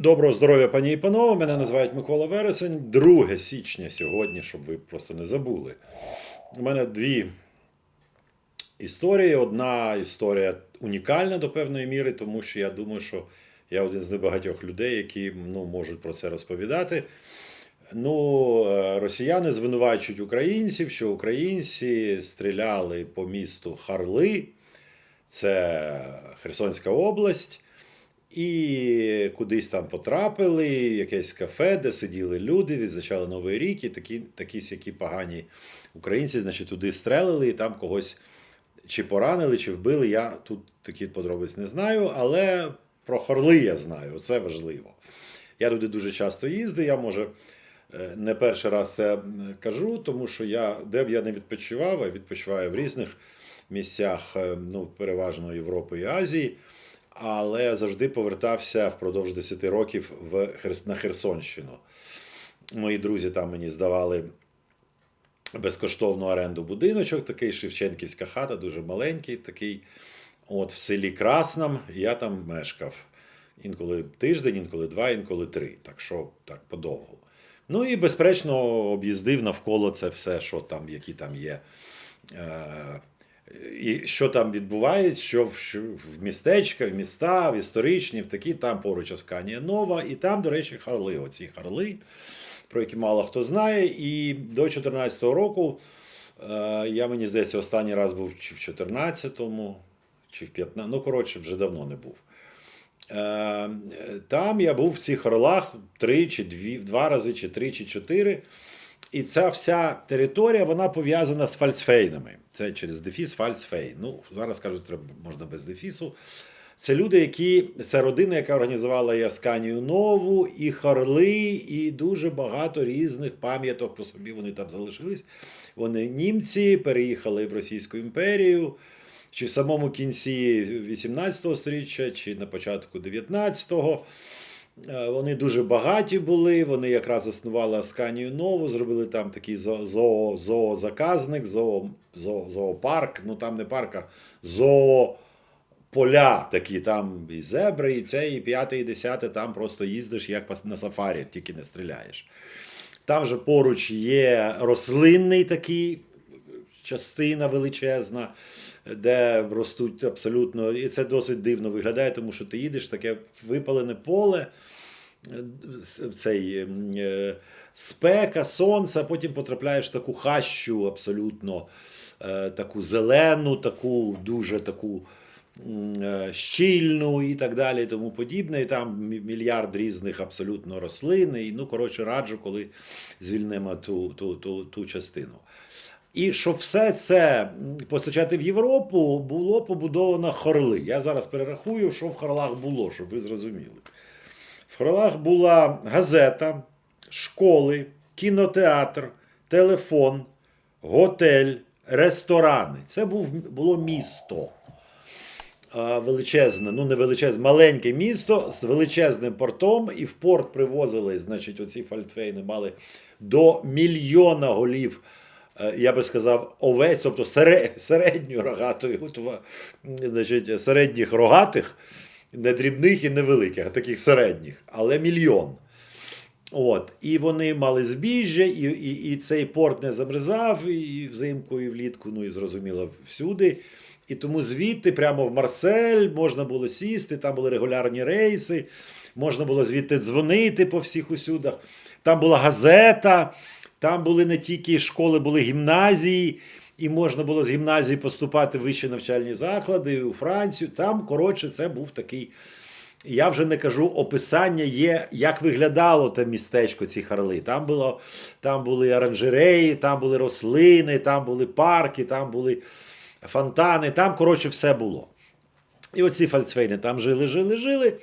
Доброго здоров'я, пані і панове. Мене називають Микола Вересень. 2 січня сьогодні, щоб ви просто не забули. У мене дві історії. Одна історія унікальна до певної міри, тому що я думаю, що я один з небагатьох людей, які ну, можуть про це розповідати. Ну, е, росіяни звинувачують українців, що українці стріляли по місту Харли, це Херсонська область. І кудись там потрапили, якесь кафе, де сиділи люди, відзначали Новий рік, і такі, такі сякі погані українці, значить, туди стрелили, і там когось чи поранили, чи вбили. Я тут такі подробиць не знаю, але про Хорли я знаю, це важливо. Я туди дуже часто їздив, я може е, не перший раз це кажу, тому що я, де б я не відпочивав, а відпочиваю в різних місцях, е, ну, переважно Європи і Азії але завжди повертався впродовж 10 років в на Херсонщину. Мої друзі там мені здавали безкоштовну оренду будиночок, такий Шевченківська хата, дуже маленький, такий. От в селі Краснам я там мешкав. Інколи тиждень, інколи два, інколи три. Так що так подовго. Ну і безперечно об'їздив навколо це все, що там, які там є. Е- і що там відбувається, що в, містечка, в міста, в історичні, в такі, там поруч Асканія Нова, і там, до речі, Харли. Оці Харли, про які мало хто знає. І до 2014 року е, я, мені здається, останній раз був чи в 14-му, чи в 15-му, ну, коротше, вже давно не був. Е, Там я був в цих орлах три чи дві, два рази, чи три, чи чотири. І ця вся територія вона пов'язана з фальцфейнами. Це через дефіс фальцфейн. Ну, зараз кажуть, треба можна без дефісу. Це люди, які це родина, яка організувала і Асканію Нову, і Харли, і дуже багато різних пам'яток по собі вони там залишились. Вони німці переїхали в Російську імперію, чи в самому кінці 18 століття, чи на початку 19-го. Е, Вони дуже багаті були. Вони якраз заснували Асканію Нову, зробили там такий зоо, зоозаказник, зоо, зоо, зоопарк. Ну там не парк, а зоополя такі. Там і зебри, і це, і п'яте, і десяте. Там просто їздиш як на сафарі, тільки не стріляєш. Там же поруч є рослинний такий частина величезна, де ростуть абсолютно. І це досить дивно виглядає, тому що ти їдеш таке випалене поле, цей ем, е, спека, сонце, а потім потрапляєш в таку хащу абсолютно е, таку зелену, таку дуже таку. е, Щільну і так далі, і тому подібне. І там мільярд різних абсолютно рослин. І, ну, коротше, раджу, коли звільнимо ту, ту, ту, ту частину. І щоб все це постачати в Європу, було побудовано хорли. Я зараз перерахую, що в хорлах було, щоб ви зрозуміли. В хорлах була газета, школи, кінотеатр, телефон, готель, ресторани. Це був, було місто. Величезне, ну не величезне, маленьке місто з величезним портом, і в порт привозили, значить, оці фальтфейни мали до мільйона голів я би сказав, овець, тобто сере- середньої рогатої, значить, середніх рогатих, не дрібних і невеликих, а таких середніх, але мільйон. От. І вони мали збіжжя, і, і, і цей порт не замерзав, і взимку, і влітку, ну і зрозуміло, всюди. І тому звідти, прямо в Марсель, можна було сісти, там були регулярні рейси, можна було звідти дзвонити по всіх усюдах. Там була газета, там були не тільки школи, були гімназії, і можна було з гімназії поступати в вищі навчальні заклади у Францію. Там, коротше, це був такий. Я вже не кажу, описання є, як виглядало те містечко, ці харли. Там, було, там були оранжереї, там були рослини, там були парки, там були фонтани, там, коротше, все було. І оці фальцвейни там жили, жили, жили.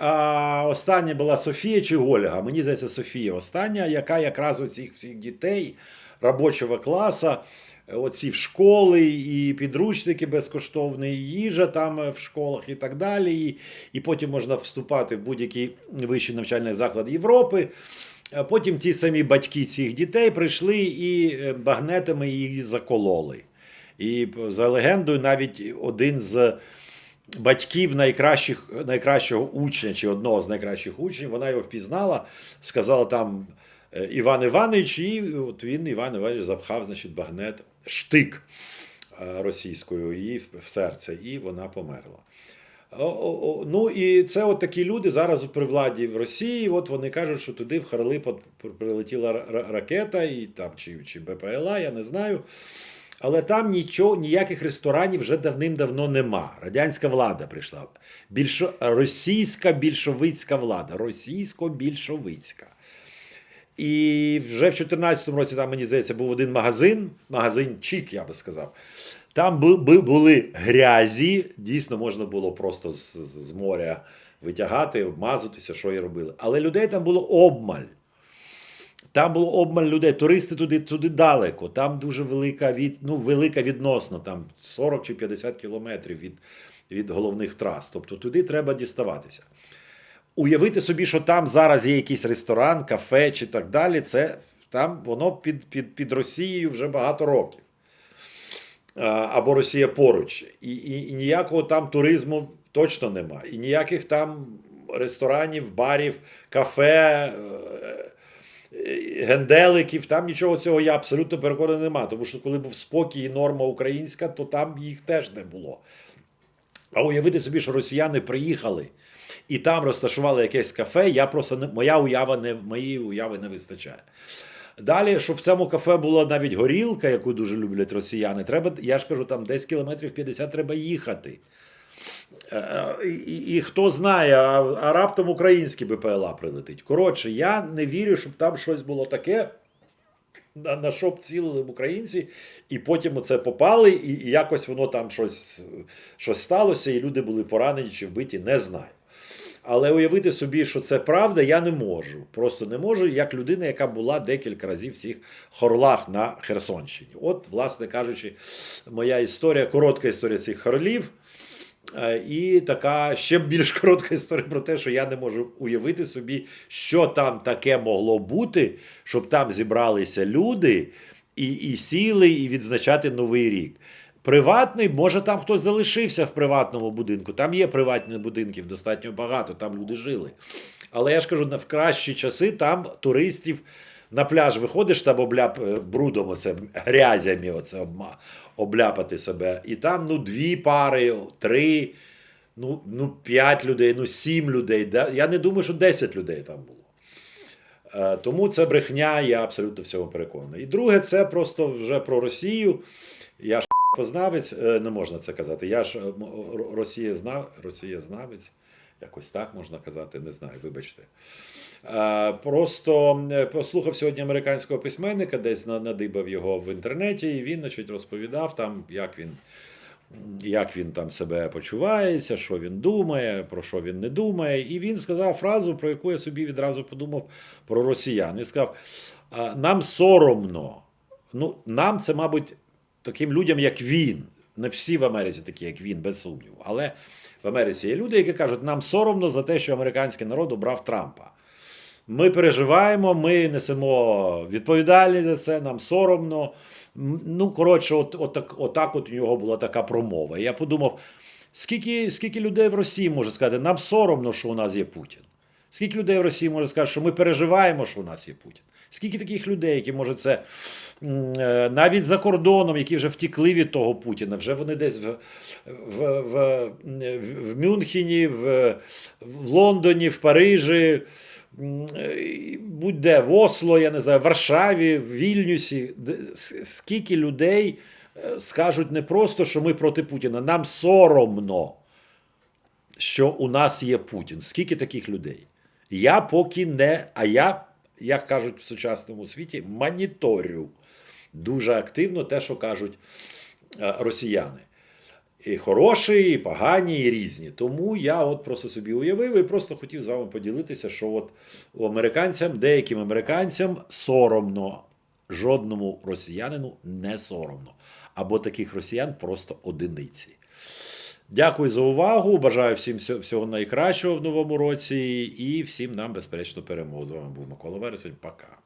А остання була Софія чи Ольга. Мені здається, Софія остання, яка якраз оцих всіх дітей робочого класу, оці в школи, і підручники безкоштовні, і їжа там е, в школах і так далі. І, і потім можна вступати в будь-який вищий навчальний заклад Європи. А Потім ті самі батьки цих дітей прийшли і е, багнетами їх закололи. І за легендою, навіть один з батьків найкращих, найкращого учня чи одного з найкращих учнів. Вона його впізнала, сказала там е, Іван Іванович, і от він, Іван Іванович, запхав, значить, багнет, штик е, російською її в- серце, і вона померла. Ну і це от такі люди зараз при владі в Росії. От вони кажуть, що туди в Харли пот- прилетіла ра- ра- ракета, і там чи, чи БПЛА, я не знаю. Але там нічого, ніяких ресторанів вже давним-давно нема. Радянська влада прийшла. Більшо, російська більшовицька влада. Російсько-більшовицька. І вже в 2014 році там, мені здається, був один магазин, магазин Чік, я би сказав. Там бу- бу- були грязі, дійсно можна було просто з, моря витягати, обмазуватися, що і робили. Але людей там було обмаль. Там було обмаль людей, туристи туди, туди далеко. Там дуже велика від, ну, велика відносно, там 40 чи 50 кілометрів від, від головних трас. Тобто туди треба діставатися. Уявити собі, що там зараз є якийсь ресторан, кафе чи так далі, це там воно під, під, під Росією вже багато років. Або Росія поруч. І, і, і ніякого там туризму точно нема. І ніяких там ресторанів, барів, кафе, е, генделиків, там нічого цього я абсолютно переконаний нема. Тому що коли був спокій і норма українська, то там їх теж не було. А уявити собі, що росіяни приїхали і там розташували якесь кафе, я просто не, моя уява не, моєї уяви не вистачає. Далі, щоб в цьому кафе була навіть горілка, яку дуже люблять росіяни, треба, я ж кажу, там десь кілометрів 50 треба їхати. Е, І, і, і хто знає, а, а раптом український БПЛА прилетить. Коротше, я не вірю, щоб там щось було таке, на, на що б цілили українці, і потім оце попали, і, і якось воно там щось, щось сталося, і люди були поранені чи вбиті, не знаю. Але уявити собі, що це правда, я не можу. Просто не можу, як людина, яка була декілька разів в цих хорлах на Херсонщині. От, власне кажучи, моя історія, коротка історія цих хорлів. Е, І така ще більш коротка історія про те, що я не можу уявити собі, що там таке могло бути, щоб там зібралися люди і, і сіли, і відзначати Новий рік. Приватний, може, там хтось залишився в приватному будинку. Там є приватні будинків достатньо багато, там люди жили. Але я ж кажу, в кращі часи там туристів на пляж виходиш там обляп е, брудом, оце, грязями оце обляпати себе. І там ну, дві пари, три, ну, ну, п'ять людей, ну, сім людей. Я не думаю, що 10 людей там було. Е, Тому це брехня, я абсолютно в цьому переконаний. І друге, це просто вже про Росію. Я ж познавець, е, не можна це казати. Я ж е, м- р- Росієзнав, Росієзнавець, якось так можна казати, не знаю, вибачте. Просто е, послухав сьогодні американського письменника, десь надибав його в інтернеті, і він значить, розповідав там, як він, як він там себе почувається, що він думає, про що він не думає. І він сказав фразу, про яку я собі відразу подумав про росіян. Він сказав: нам соромно. Ну, нам це, мабуть, таким людям, як він. Не всі в Америці такі, як він, без сумніву. Але в Америці є люди, які кажуть, нам соромно за те, що американський народ обрав Трампа. Ми переживаємо, ми несемо відповідальність за це, нам соромно. Ну, коротше, от, от, так, отак от у нього була така промова. І я подумав, скільки, скільки людей в Росії може сказати, нам соромно, що у нас є Путін. Скільки людей в Росії може сказати, що ми переживаємо, що у нас є Путін? Скільки таких людей, які може це е, навіть за кордоном, які вже втікли від того Путіна, вже вони десь в, в, в, в, Мюнхені, в, в Лондоні, в Парижі, е, будь-де в Осло, я не знаю, в Варшаві, в Вільнюсі. Скільки людей е, скажуть не просто, що ми проти Путіна, нам соромно, що у нас є Путін. Скільки таких людей? Я поки не, а я, як кажуть в сучасному світі, моніторю дуже активно те, що кажуть е, росіяни. І хороші, і погані, і різні. Тому я от просто собі уявив і просто хотів з вами поділитися, що от американцям, деяким американцям соромно, жодному росіянину не соромно. Або таких росіян просто одиниці. Дякую за увагу. Бажаю всім всього- найкращого в новому році і всім нам, безперечно, перемогу. З вами був Микола Вересень. Пока.